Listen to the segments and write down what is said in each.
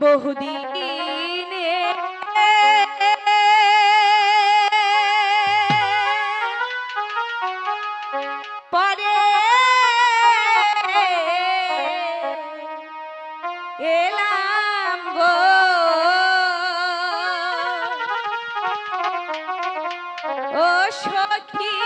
বহুদিনে পরে এলাম গো। ও সখী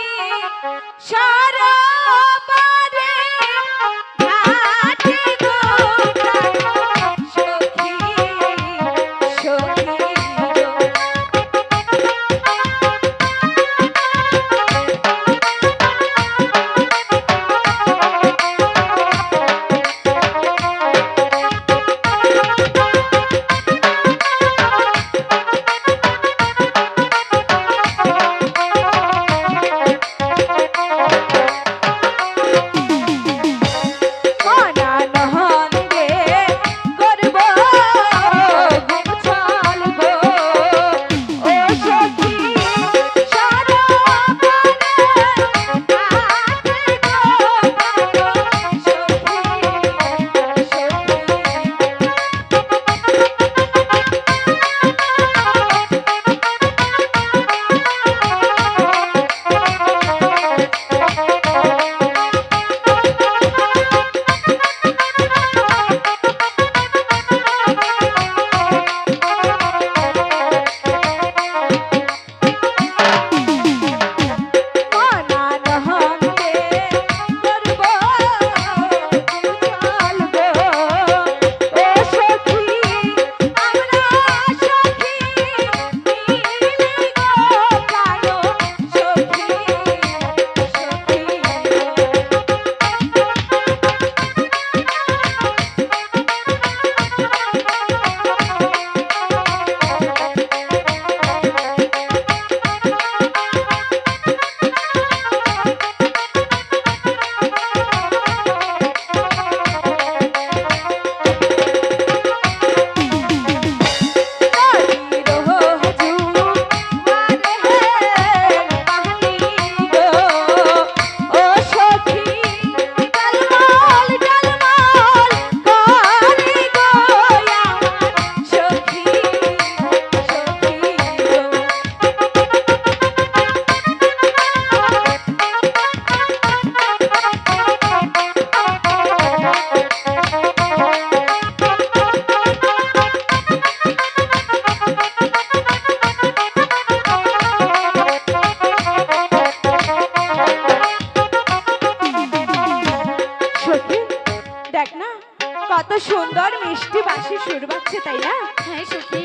কত সুন্দর মিষ্টি বাসি সুর বাজছে তাই না? হ্যাঁ সখী।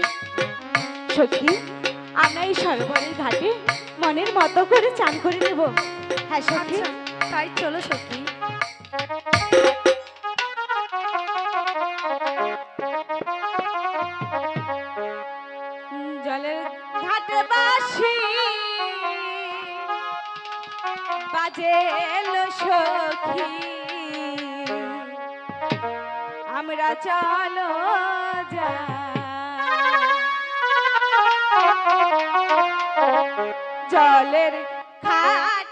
সত্যি আমরা এই সরোবরের ঘাটে মনের মতো করে চান করে নেব। হ্যাঁ সত্যি আচ্ছা তাই চলো সখী। জলের ঘাটে বাসি বাজে সখী। আমরা চলো জলের ঘাটে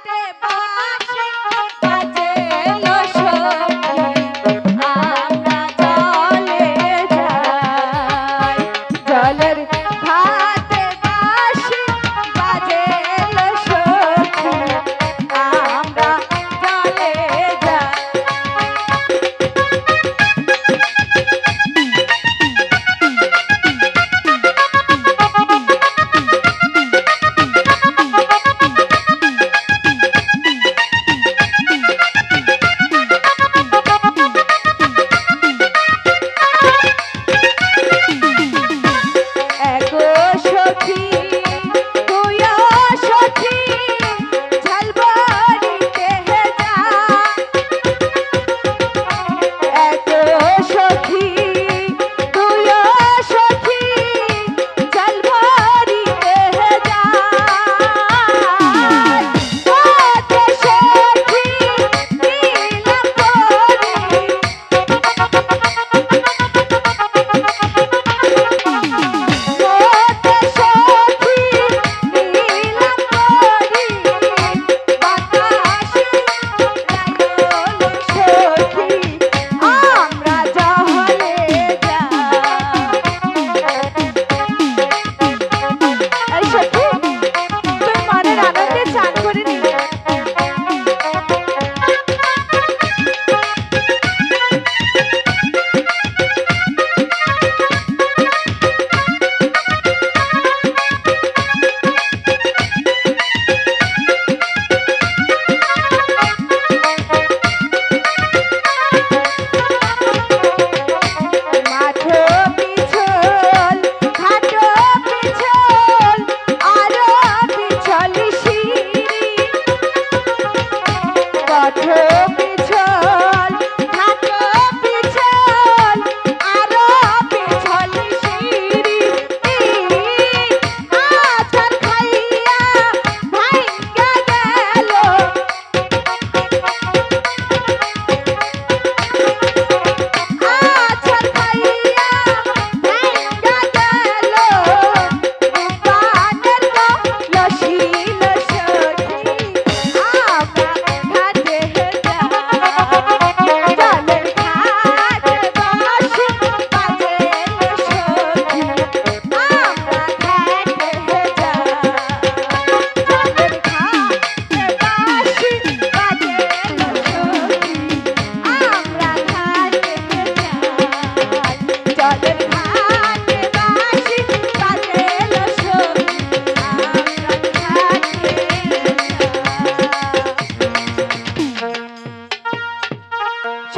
কাঠে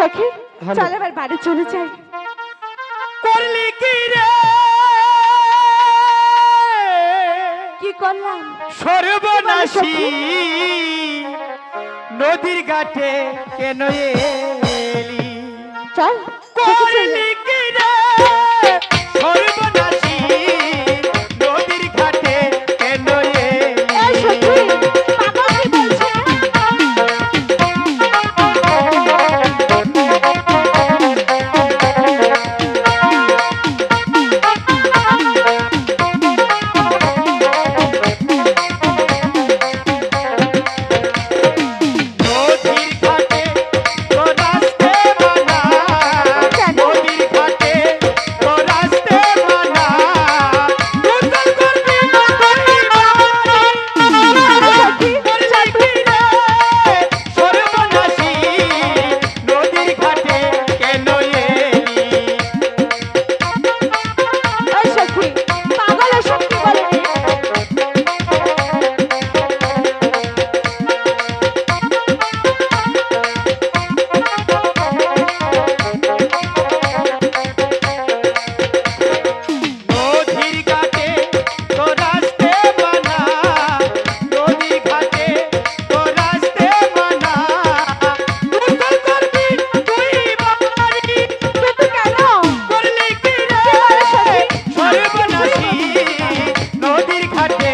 বাড়ি চলে যাই। করলি কি রে? কি করলাম? সর্বনাশী। নদীর ঘাটে কেন এলি? চল। ঘাটে